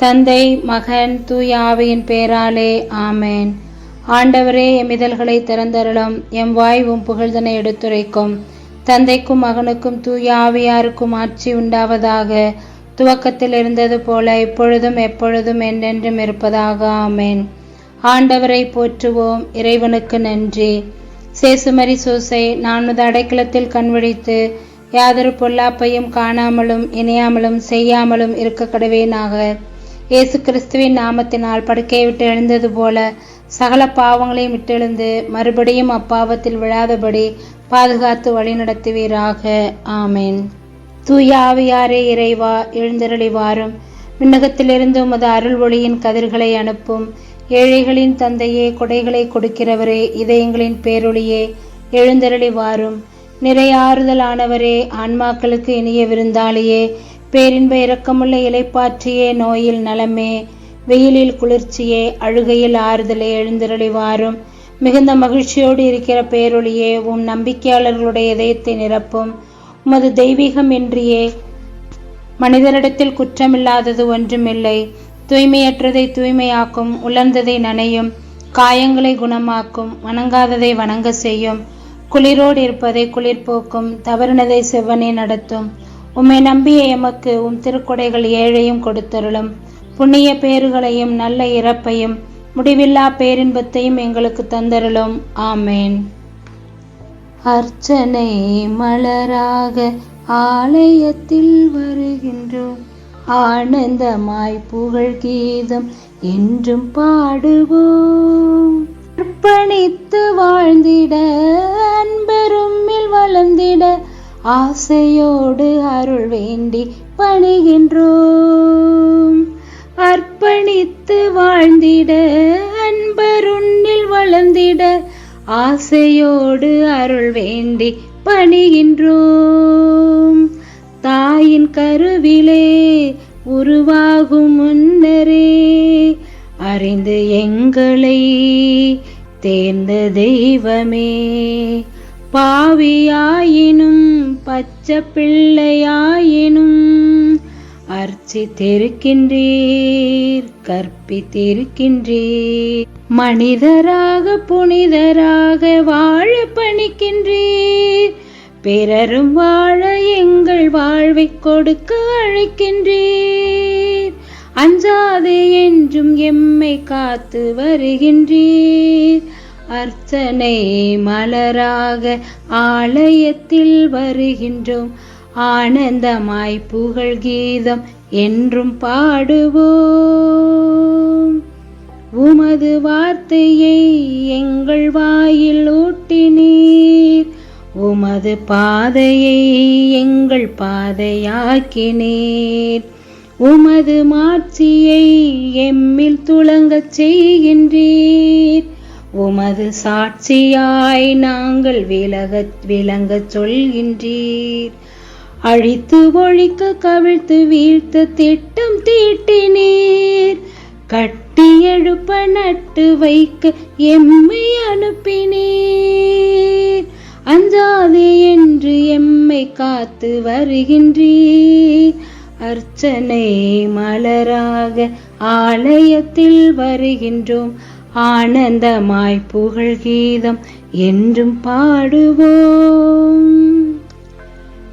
தந்தை மகன் தூயாவையின் பேராலே ஆமேன். ஆண்டவரே எமிதல்களை திறந்தருளும் எம் வாய் உம் புகழ்தனை எடுத்துரைக்கும். தந்தைக்கும் மகனுக்கும் தூயாவியாருக்கும் ஆட்சி உண்டாவதாக துவக்கத்தில் இருந்தது போல இப்பொழுதும் எப்பொழுதும் என்றென்றும் இருப்பதாக ஆமேன். ஆண்டவரை போற்றுவோம் இறைவனுக்கு நன்றி. சேசுமரி சூசை நான் அடைக்கலத்தில் கண்விழித்து யாதொரு பொல்லாப்பையும் காணாமலும் இணையாமலும் செய்யாமலும் இருக்க கடவேனாக இயேசு கிறிஸ்துவின் நாமத்தினால் படுக்கையை விட்டு எழுந்தது போல சகல பாவங்களையும் விட்டெழுந்து மறுபடியும் அப்பாவத்தில் விழாதபடி பாதுகாத்து வழிநடத்துவீராக ஆமேன். தூய ஆவியாரே இறைவா எழுந்தருளி வாரும் விண்ணகத்திலிருந்து உமது அருள் ஒளியின் கதிர்களை அனுப்பும். ஏழைகளின் தந்தையே கொடைகளை கொடுக்கிறவரே இதயங்களின் பேரொளியே எழுந்தருளி வாரும் நிறைய ஆறுதலானவரே ஆன்மாக்களுக்கு இனிய விருந்தாளியே பேரின்ப இரக்கமுள்ள இலைப்பாற்றியே நோயில் நலமே. வெயிலில் குளிர்ச்சியே அழுகையில் ஆறுதலே எழுந்திரளிவாரும். மிகுந்த மகிழ்ச்சியோடு இருக்கிற பேரொழியே உம் நம்பிக்கையாளர்களுடைய இதயத்தை நிரப்பும். உமது தெய்வீகம் இன்றியே மனிதரிடத்தில் குற்றமில்லாதது ஒன்றுமில்லை. தூய்மையற்றதை தூய்மையாக்கும் உலர்ந்ததை நனையும். காயங்களை குணமாக்கும் வணங்காததை வணங்க செய்யும். குளிரோடு இருப்பதை குளிர்போக்கும் தவறினதை செவ்வனே நடத்தும். உம்மை நம்பிய எமக்கு உம் திருக்கொடைகள் ஏழையும் கொடுத்தருளும். புண்ணிய பேறுகளையும் நல்ல இறப்பையும் முடிவில்லா பேரின்பத்தையும் எங்களுக்கு தந்தருளும். ஆமேன். அர்ச்சனை மலராக ஆலயத்தில் வருகின்றோம். ஆனந்தமாய் புகழ் கீதம் என்றும் பாடுவோம். அர்ப்பணித்து வாழ்ந்திட அன்பெரும்மில் வளர்ந்திட ஆசையோடு அருள் வேண்டி பணிகின்றோம். அர்ப்பணித்து வாழ்ந்திட அன்பருண்ணில் வளர்ந்திட ஆசையோடு அருள் வேண்டி பணிகின்றோம். தாயின் கருவிலே உருவாகும் முன்னரே அறிந்து எங்களை தேர்ந்த தெய்வமே. பாவியாயினும் பச்சை பிள்ளையாயினும் அர்ச்சித்திருக்கின்றீர் கற்பித்திருக்கின்றீர். மனிதராக புனிதராக வாழ பணிக்கின்றீர். பிறரும் வாழ எங்கள் வாழ்வை கொடுக்க அழைக்கின்றீர். அஞ்சாதே என்றும் எம்மை காத்து வருகின்றீர். அர்ச்சனை மலராக ஆலயத்தில் வருகின்றோம். ஆனந்தமாய் புகழ் கீதம் என்றும் பாடுவோம். உமது வார்த்தையை எங்கள் வாயில் ஊட்டினீர். உமது பாதையை எங்கள் பாதையாக்கினீர். உமது மாட்சியை எம்மில் துளங்கச் செய்கின்றீர். உமது சாட்சியாய் நாங்கள் விலக விளங்கச் சொல்கின்றீர். அழித்து ஒழிக்க கவிழ்த்து வீழ்த்த திட்டம் தீட்டினீர். கட்டி எழுப்ப நட்டு வைக்க எம்மை அனுப்பினீர். அஞ்சாதே என்று எம்மை காத்து வருகின்றீர். அர்ச்சனை மலராக ஆலயத்தில் வருகின்றோம். ஆனந்தமாய் புகழ் கீதம் என்றும் பாடுவோம்.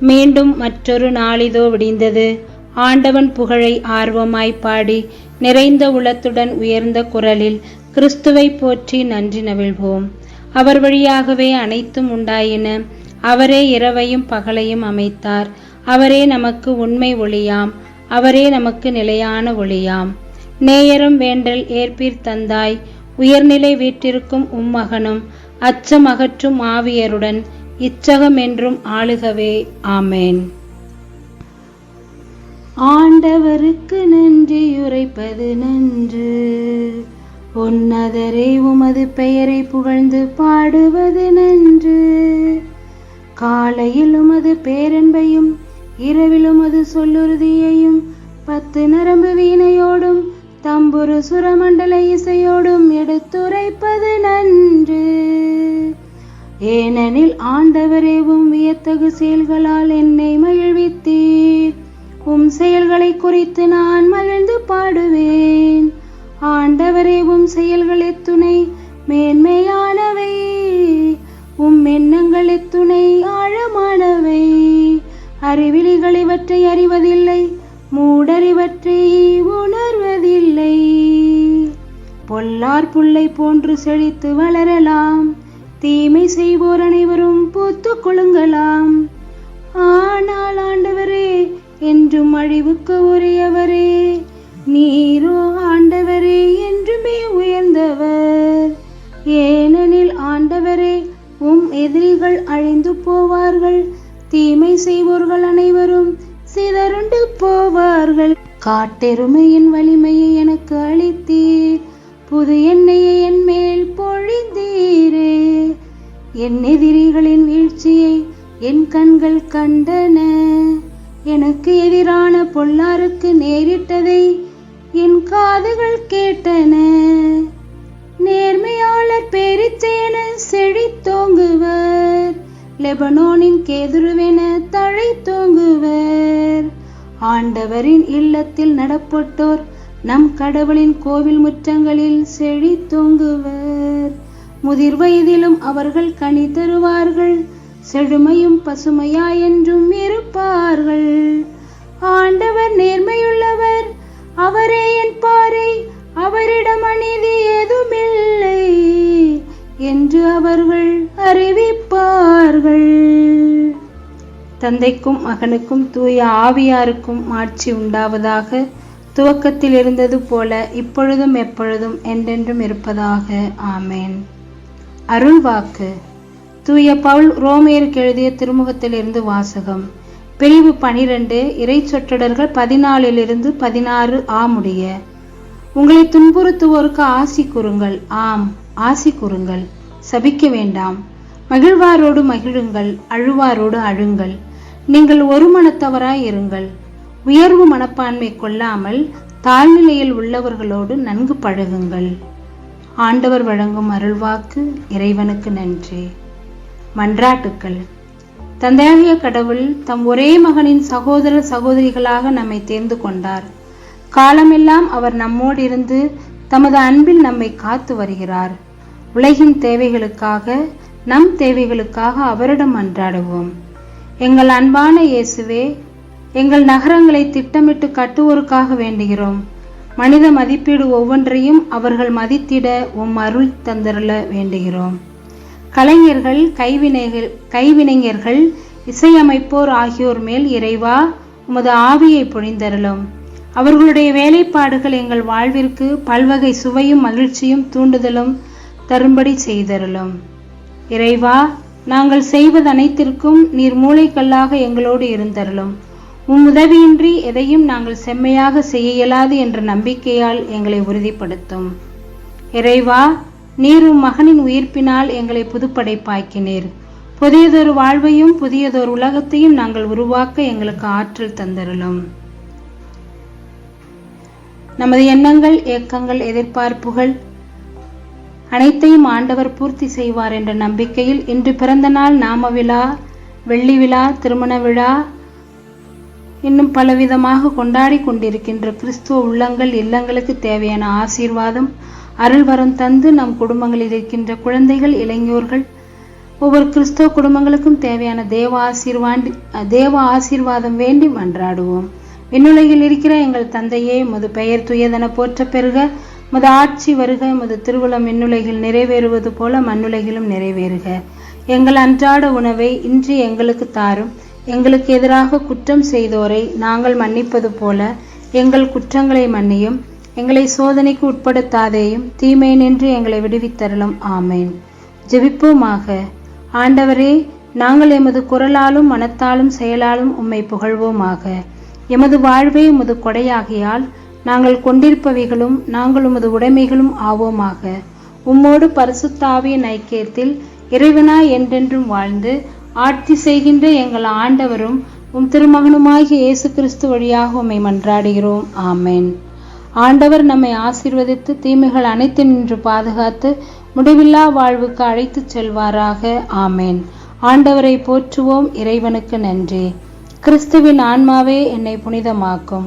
மீண்டும் மற்றொரு நாளிதோ விடிந்தது. ஆண்டவன் புகழை ஆர்வமாய் பாடி நிறைந்த உளத்துடன் உயர்ந்த குரலில் கிறிஸ்துவை போற்றி நன்றி நவிழ்வோம். அவர் வழியாகவே அனைத்தும் உண்டாயின அவரே இரவையும் பகலையும் அமைத்தார். அவரே நமக்கு உண்மை ஒளியாம். அவரே நமக்கு நிலையான ஒளியாம். நேயரும் வேண்டல் ஏற்பீர் தந்தாய். உயர்நிலை வீற்றிருக்கும் உம்மகனும் அச்சமகற்றும் ஆவியருடன் இச்சகம் என்றும் ஆளுகவே. ஆமேன். ஆண்டவருக்கு நன்றியுரைப்பது நன்று. உன்னதரை உமது பெயரை புகழ்ந்து பாடுவது நன்று. காலையில் உமது பேரன்பையும் இரவில் உமது சொல்லுறுதியையும் பத்து நரம்பு வீணையோடும் தம்புரு சுரமண்டல இசையோடும் எடுத்துரைப்பது நன்று. ஏனெனில் ஆண்டவரேவும் வியத்தகு செயல்களால் என்னை மகிழ்வித்தீர். உம் செயல்களை குறித்து நான் மகிழ்ந்து பாடுவேன். ஆண்டவரேவும் செயல்கள் எத்துணை மேன்மையானவை. உம் எண்ணங்கள் எத்துணை ஆழமானவை. அறிவிலிகள் இவற்றை அறிவதில்லை. மூடறிவற்றை உணர்வதில்லை. பொல்லார் புல்லை போன்று செழித்து வளரலாம். தீமை செய்வோர் அனைவரும் பூத்து கொழுங்கலாம் ஆனால் ஆண்டவரே என்றும் அழிவுக்கு உரியவரே. நீரோ ஆண்டவரே என்றுமே உயர்ந்தவர். ஏனெனில் ஆண்டவரே உம் எதிரிகள் அழிந்து போவார்கள். தீமை செய்வோர்கள் அனைவரும் போவார்கள் காட்டெருமையின் வலிமையை எனக்கு அளித்தீர். புது எண்ணெயை என் மேல் பொழிந்தீரே. என் எதிரிகளின் வீழ்ச்சியை என் கண்கள் கண்டன. எனக்கு எதிரான பொல்லாருக்கு நேரிட்டதை என் காதுகள் கேட்டன. நேர்மையாளர் பேரிச்செயன செழித்தோங்குவர் லெபனோனின் கேதுருவென தழை தோங்குவர். ஆண்டவரின் இல்லத்தில் நடப்பட்டோர் நம் கடவுளின் கோவில் முற்றங்களில் செழித்தோங்குவர் முதிர் வயதிலும் அவர்கள் கனி தருவார்கள் செழுமையும் பசுமையா என்றும் இருப்பார்கள். ஆண்டவர் நேர்மையுள்ளவர் அவரே என் பாறை அவரிடம் அநீதி ஏதுமில்லை என்று அவர்கள் அறிவி தந்தைக்கும் மகனுக்கும் தூய ஆவியாருக்கும் ஆட்சி உண்டாவதாக துவக்கத்தில் இருந்தது போல இப்பொழுதும் எப்பொழுதும் என்றென்றும் இருப்பதாக. ஆமேன். அருள்வாக்கு தூய பவுல் ரோமேருக்கு எழுதிய திருமுகத்திலிருந்து வாசகம். பிரிவு பனிரெண்டு இறை சொற்றொடர்கள் பதினாலிலிருந்து பதினாறு ஆ முடிய. உங்களை துன்புறுத்துவோருக்கு ஆசி கூறுங்கள். ஆம் ஆசி கூறுங்கள். சபிக்க வேண்டாம். மகிழ்வாரோடு மகிழுங்கள். அழுவாரோடு அழுங்கள். நீங்கள் ஒரு மனத்தவராய் இருங்கள் உயர்வு மனப்பான்மை கொள்ளாமல் தாழ்நிலையில் உள்ளவர்களோடு நன்கு பழகுங்கள். ஆண்டவர் வழங்கும் அருள்வாக்கு இறைவனுக்கு நன்றி. மன்றாட்டுக்கள். தந்தையாகிய கடவுள் தம் ஒரே மகனின் சகோதர சகோதரிகளாக நம்மை தேர்ந்து கொண்டார். காலமெல்லாம் அவர் நம்மோடு இருந்து தமது அன்பில் நம்மை காத்து வருகிறார். உலகின் தேவைகளுக்காக நம் தேவைகளுக்காக அவரிடம் அன்றாடுவோம். எங்கள் அன்பான இயேசுவே எங்கள் நகரங்களை திட்டமிட்டு கட்டுவோருக்காக வேண்டுகிறோம். மனித மதிப்பீடு ஒவ்வொன்றையும் அவர்கள் மதித்திட உம் அருள் தந்தருள வேண்டுகிறோம். கலைஞர்கள் கைவினைகள் கைவினைஞர்கள் இசையமைப்போர் ஆகியோர் மேல் இறைவா உமது ஆவியை பொழிந்தருளும். அவர்களுடைய வேலைப்பாடுகள் எங்கள் வாழ்விற்கு பல்வகை சுவையும் மகிழ்ச்சியும் தூண்டுதலும் தரும்படி செய்தருளும். இறைவா நாங்கள் செய்வது அனைத்திற்கும் நீர் மூளைக்கல்லாக எங்களோடு இருந்தருளும். உம் உதவியின்றி எதையும் நாங்கள் செம்மையாக செய்ய இயலாது என்ற நம்பிக்கையால் எங்களை உறுதிப்படுத்தும். இறைவா நீர் உம் மகனின் உயிர்ப்பினால் எங்களை புதுப்படைப்பாக்கினீர். புதியதொரு வாழ்வையும் புதியதொரு உலகத்தையும் நாங்கள் உருவாக்க எங்களுக்கு ஆற்றல் தந்தருளும். நமது எண்ணங்கள் ஏக்கங்கள் எதிர்பார்ப்புகள் அனைத்தையும் ஆண்டவர் பூர்த்தி செய்வார் என்ற நம்பிக்கையில் இன்று பிறந்த நாள் நாம விழா வெள்ளி விழா திருமண விழா இன்னும் பலவிதமாக கொண்டாடி கொண்டிருக்கின்ற கிறிஸ்துவ உள்ளங்கள் இல்லங்களுக்கு தேவையான ஆசீர்வாதம் அருள் வரம் தந்து நம் குடும்பங்களில் இருக்கின்ற குழந்தைகள் இளைஞர்கள் ஒவ்வொரு கிறிஸ்தவ குடும்பங்களுக்கும் தேவையான தேவ ஆசீர்வாண்டி தேவ ஆசீர்வாதம் வேண்டி மன்றாடுவோம். விண்ணுலகில் இருக்கிற எங்கள் தந்தையே முது பெயர் துயதன போற்ற பெருக முது ஆட்சி வருக முது திருவுளம் மின்னுலைகள் நிறைவேறுவது போல மண்ணுலகிலும் நிறைவேறுக. எங்கள் அன்றாட உணவை இன்று எங்களுக்கு தாரும். எங்களுக்கு எதிராக குற்றம் செய்தோரை நாங்கள் மன்னிப்பது போல எங்கள் குற்றங்களை மன்னியும். எங்களை சோதனைக்கு உட்படுத்தாதேயும் தீமை நின்று எங்களை விடுவித்தரலும் ஆமேன். ஜெபிப்போமாக. ஆண்டவரே நாங்கள் எமது குரலாலும் மனத்தாலும் செயலாலும் உம்மை புகழ்வோமாக. எமது வாழ்வே உமது கொடையாகியால் நாங்கள் கொண்டிருப்பவைகளும் நாங்கள் உமது உடைமைகளும் ஆவோமாக. உம்மோடு பரிசுத்தாவியின் ஐக்கியத்தில் இறைவனாய் என்றென்றும் வாழ்ந்து ஆட்சி செய்கின்ற எங்கள் ஆண்டவரும் உம் திருமகனுமாகிய இயேசு கிறிஸ்து வழியாக உம்மை மன்றாடுகிறோம். ஆமேன். ஆண்டவர் நம்மை ஆசீர்வதித்து தீமைகள் அனைத்து நின்று பாதுகாத்து முடிவில்லா வாழ்வுக்கு அழைத்துச் செல்வாராக. ஆமேன். ஆண்டவரை போற்றுவோம். இறைவனுக்கு நன்றி. கிறிஸ்துவின் ஆன்மாவே என்னை புனிதமாக்கும்.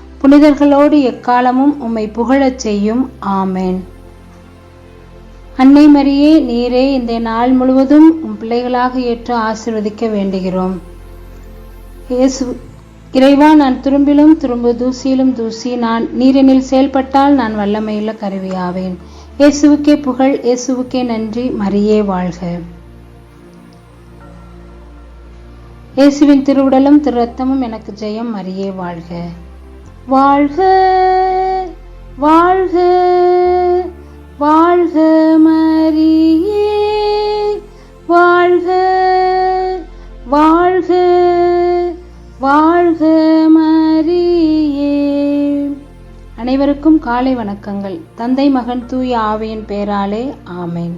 புனிதர்களோடு எக்காலமும் உம்மை புகழச் செய்யும். ஆமேன். அன்னை மரியே நீரே இந்த நாள் முழுவதும் உம் பிள்ளைகளாக ஏற்று ஆசிர்வதிக்க வேண்டுகிறோம். இயேசு இறைவா நான் துரும்பிலும் துரும்பு தூசியிலும் தூசி நான் நீரினில் செயல்பட்டால் நான் வல்லமையுள்ள கருவியாவேன். இயேசுவுக்கே புகழ் இயேசுவுக்கே நன்றி மரியே வாழ்க. இயேசுவின் திருவுடலும் திரு ரத்தமும் எனக்கு ஜெயம் மரியே வாழ்க. வாழ்க வாழ்க வாழ்க மரியே வாழ்க வாழ்க வாழ்க மரியே. அனைவருக்கும் காலை வணக்கங்கள். தந்தை மகன் தூய ஆவியின் பேராலே ஆமேன்.